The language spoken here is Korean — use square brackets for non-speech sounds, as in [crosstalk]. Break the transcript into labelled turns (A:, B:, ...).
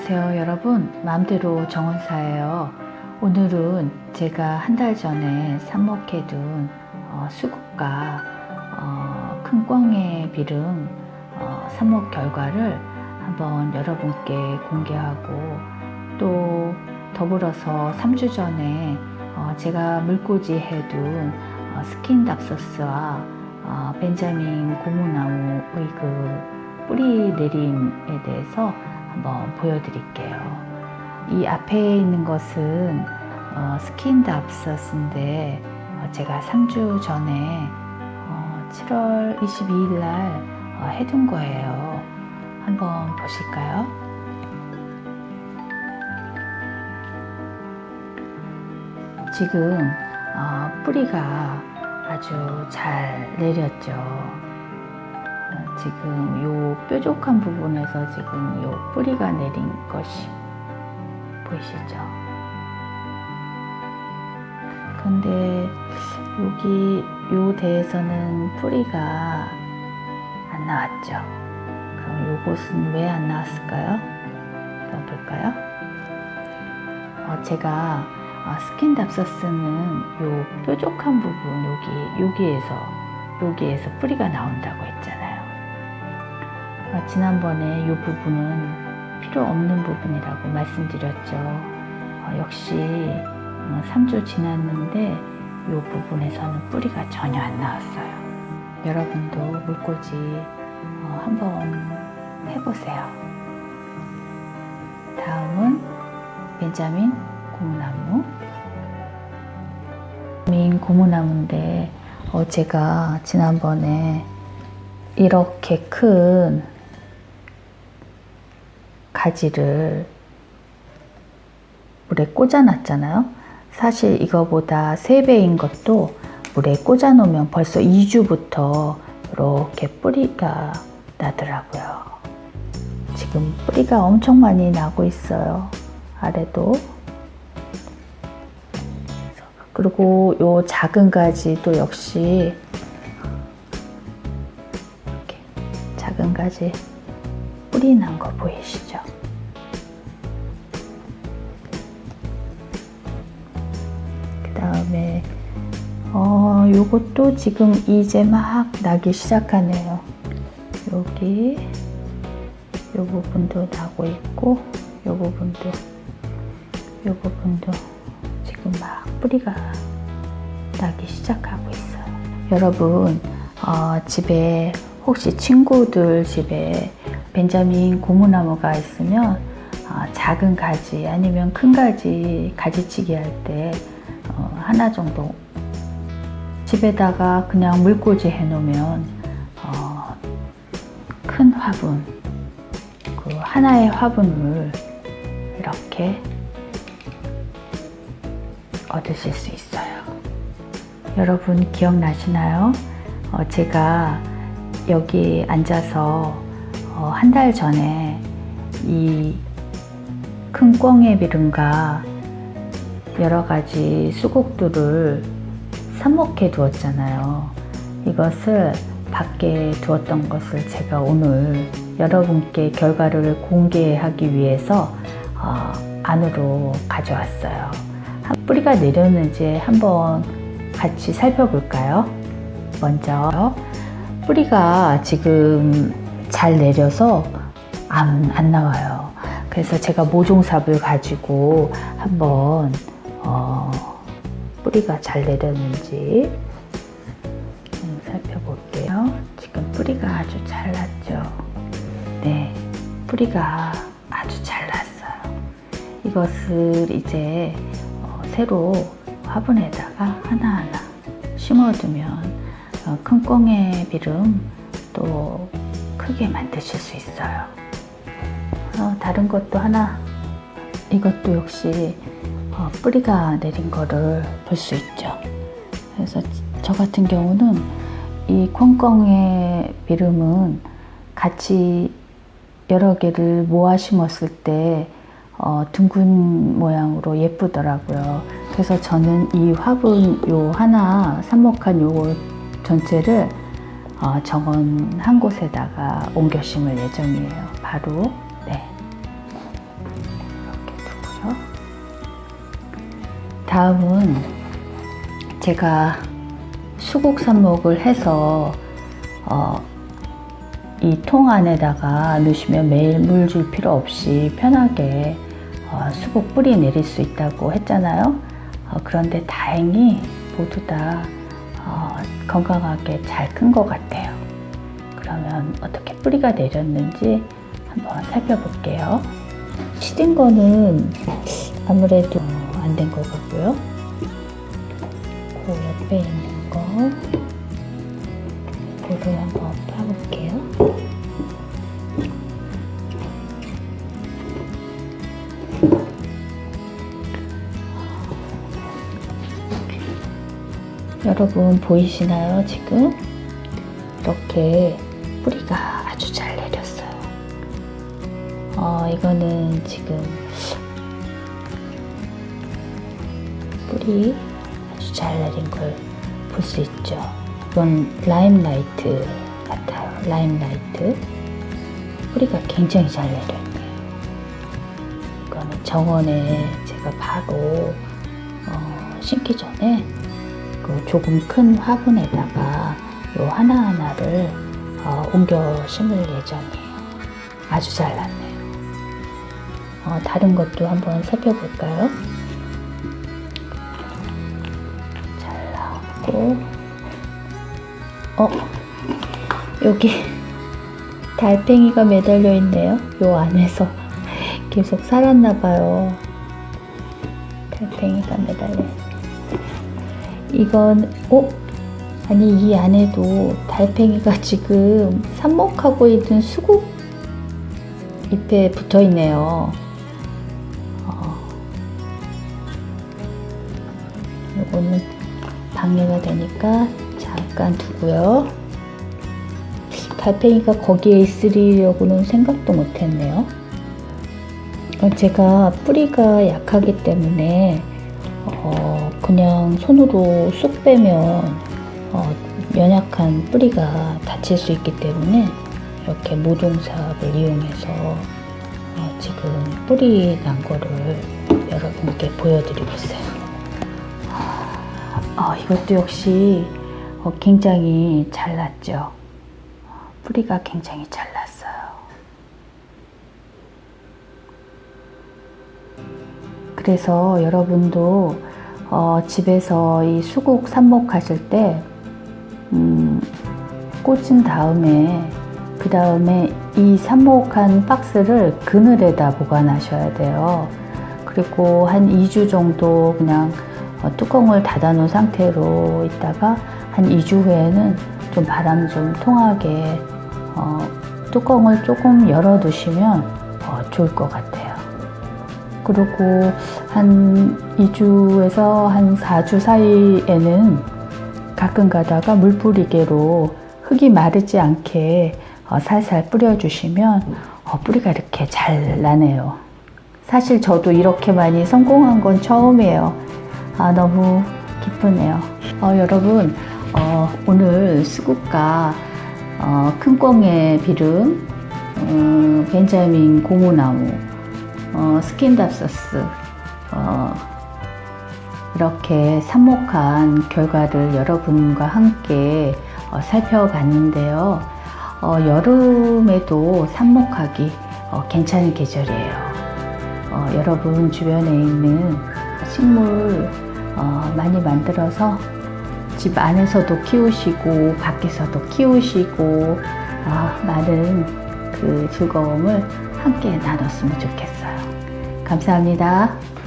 A: 안녕하세요 여러분. 마음대로 정원사예요. 오늘은 제가 한 달 전에 삽목해둔 어, 수국과 어, 큰 꽝의 비름 어, 삽목 결과를 한번 여러분께 공개하고 또 더불어서 3주 전에 어, 제가 물꽂이 해둔 어, 스킨 답소스와 어, 벤자민 고무나무의 그 뿌리 내림에 대해서 한번 보여드릴게요. 이 앞에 있는 것은 어, 스킨 답서스인데 어, 제가 3주 전에 어, 7월 22일 날 어, 해둔 거예요. 한번 보실까요? 지금 어, 뿌리가 아주 잘 내렸죠. 어, 지금 요 뾰족한 부분에서 지금 요 뿌리가 내린 것이 보이시죠? 근데 여기 요 대에서는 뿌리가 안 나왔죠. 그럼 요곳은 왜 안 나왔을까요? 한번 볼까요? 어, 제가 어, 스킨 답서스는 요 뾰족한 부분 여기 여기에서 여기에서 뿌리가 나온다고 했잖아요. 어, 지난번에 이 부분은 필요 없는 부분이라고 말씀드렸죠. 어, 역시 어, 3주 지났는데 이 부분에서는 뿌리가 전혀 안 나왔어요. 여러분도 물꽂이 어, 한번 해보세요. 다음은 벤자민 고무나무. 민 고무나무인데 어, 제가 지난번에 이렇게 큰 가지를 물에 꽂아놨잖아요. 사실 이거보다 3배인 것도 물에 꽂아놓으면 벌써 2주부터 이렇게 뿌리가 나더라고요. 지금 뿌리가 엄청 많이 나고 있어요. 아래도. 그리고 요 작은 가지도 역시 이렇게 작은 가지 뿌리 난 거 보이시죠? 그 다음에 어 요것도 지금 이제 막 나기 시작하네요. 여기 요 부분도 나고 있고 요 부분도 요 부분도 지금 막 뿌리가 나기 시작하고 있어요. 여러분 어, 집에 혹시 친구들 집에 벤자민 고무나무가 있으면 어, 작은 가지 아니면 큰 가지 가지치기 할때 어, 하나 정도 집에다가 그냥 물꽂이 해놓으면 어, 큰 화분 그 하나의 화분을 이렇게 얻으실 수 있어요. 여러분 기억나시나요? 어, 제가 여기 앉아서 어, 한달 전에 이 큰 꿩의 비름과 여러 가지 수국들을 삽목해 두었잖아요. 이것을 밖에 두었던 것을 제가 오늘 여러분께 결과를 공개하기 위해서 어, 안으로 가져왔어요. 뿌리가 내렸는지 한번 같이 살펴볼까요? 먼저 뿌리가 지금 잘 내려서 안, 안 나와요. 그래서 제가 모종삽을 가지고 한번 어, 뿌리가 잘 내렸는지 음, 살펴볼게요. 지금 뿌리가 아주 잘 났죠. 네, 뿌리가 아주 잘 났어요. 이것을 이제 어, 새로 화분에다가 하나하나 심어두면 어, 큰 꽁의 비름 또 크게 만드실 수 있어요. 어, 다른 것도 하나 이것도 역시 어, 뿌리가 내린 거를 볼 수 있죠. 그래서 저 같은 경우는 이 콩콩의 비름은 같이 여러 개를 모아 심었을 때 어, 둥근 모양으로 예쁘더라고요. 그래서 저는 이 화분 요 하나 삽목한 요 전체를 어, 정원 한 곳에다가 옮겨 심을 예정이에요. 바로 네. 이렇게 두고요. 다음은 제가 수국 삽목을 해서 어, 이통 안에다가 넣으시면 매일 물 줄 필요 없이 편하게 어, 수국 뿌리 내릴 수 있다고 했잖아요. 어, 그런데 다행히 모두 다 건강하게 잘 큰 것 같아요. 그러면 어떻게 뿌리가 내렸는지 한번 살펴볼게요. 시든 거는 아무래도 안 된 것 같고요. 그 옆에 있는 거 그거를 한번 파볼게요. 여러분 보이시나요 지금? 이렇게 뿌리가 아주 잘 내렸어요. 어, 이거는 지금 뿌리 아주 잘 내린 걸 볼 수 있죠. 이건 라임라이트 같아요. 라임라이트. 뿌리가 굉장히 잘 내렸네요. 이거는 정원에 제가 바로 어, 심기 전에 그 조금 큰 화분에다가 요 하나하나를 어, 옮겨 심을 예정이에요. 아주 잘 났네요. 어, 다른 것도 한번 살펴볼까요? 잘 나왔고, 어, 여기 [laughs] 달팽이가 매달려 있네요. 요 안에서 [laughs] 계속 살았나봐요. 달팽이가 매달려 있어요. 이건, 어? 아니, 이 안에도 달팽이가 [laughs] 지금 삽목하고 있는 수국 잎에 붙어 있네요. 어, 요거는 방해가 되니까 잠깐 두고요. 달팽이가 거기에 있으리려고는 생각도 못 했네요. 어, 제가 뿌리가 약하기 때문에 어, 그냥 손으로 쑥 빼면 어, 연약한 뿌리가 다칠 수 있기 때문에 이렇게 모종삽을 이용해서 어, 지금 뿌리 난 거를 여러분께 보여드리고 있어요. 어, 이것도 역시 어, 굉장히 잘 났죠. 어, 뿌리가 굉장히 잘났 그래서 여러분도 어, 집에서 이 수국 삽목하실 때 음, 꽂은 다음에 그 다음에 이 삽목한 박스를 그늘에다 보관하셔야 돼요. 그리고 한 2주 정도 그냥 어, 뚜껑을 닫아 놓은 상태로 있다가 한 2주 후에는 좀 바람 좀 통하게 어, 뚜껑을 조금 열어 두시면 어, 좋을 것 같아요. 그리고 한 2주에서 한 4주 사이에는 가끔 가다가 물 뿌리개로 흙이 마르지 않게 어, 살살 뿌려주시면 어, 뿌리가 이렇게 잘 나네요. 사실 저도 이렇게 많이 성공한 건 처음이에요. 아, 너무 기쁘네요. 어, 여러분, 어, 오늘 수국과 어, 큰꽁의 비름, 음, 벤자민 고무나무, 어, 스킨답서스, 어, 이렇게 삽목한 결과를 여러분과 함께 어, 살펴봤는데요. 어, 여름에도 삽목하기 어, 괜찮은 계절이에요. 어, 여러분 주변에 있는 식물 어, 많이 만들어서 집 안에서도 키우시고 밖에서도 키우시고 아, 많은 그 즐거움을 함께 나눴으면 좋겠어요. 감사합니다.